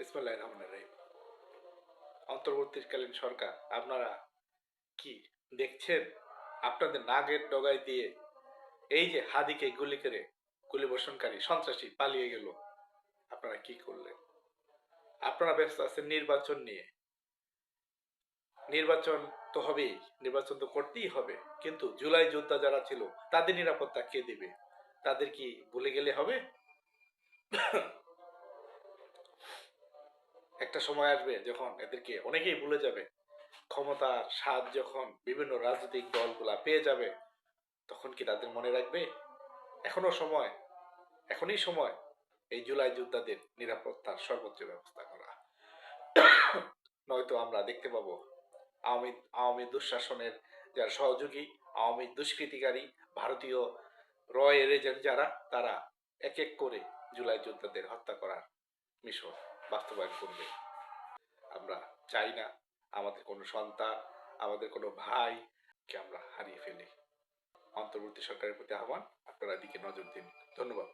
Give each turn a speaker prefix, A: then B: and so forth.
A: রহিম। অন্তর্বর্তীকালীন সরকার, আপনারা কি দেখছেন? আপনাদের নাগের ডগায় দিয়ে এই যে হাদিকে গুলি করে গুলি বর্ষণকারী সন্ত্রাসী পালিয়ে গেল, আপনারা কি করলেন? আপনারা ব্যস্ত আছেন নির্বাচন নিয়ে। নির্বাচন তো হবেই, নির্বাচন তো করতেই হবে। কিন্তু জুলাই যোদ্ধা যারা ছিল, তাদের নিরাপত্তা কে দেবে? তাদের কি ভুলে গেলে হবে? একটা সময় আসবে যখন এদেরকে অনেকেই ভুলে যাবে। ক্ষমতার স্বাদ যখন বিভিন্ন রাজনৈতিক দলগুলা পেয়ে যাবে, তখন কি তাদের মনে রাখবে? এখনও সময়, এখনই সময় এই জুলাই যোদ্ধাদের নিরাপত্তার সর্বোচ্চ ব্যবস্থা করা। নয়তো আমরা দেখতে পাবো আওয়ামী আওয়ামী দুঃশাসনের যারা সহযোগী, আওয়ামী দুষ্কৃতিকারী, ভারতীয় রয়ের এজেন্ট যারা, তারা এক এক করে জুলাই যোদ্ধাদের হত্যা করার মিশন। বাস্তবায়ন করবে। আমরা চাই না আমাদের কোনো সন্তান, আমাদের কোনো ভাইকে আমরা হারিয়ে ফেলি। অন্তর্বর্তী সরকারের প্রতি আহ্বান, আপনারা দিকে নজর দিন। ধন্যবাদ।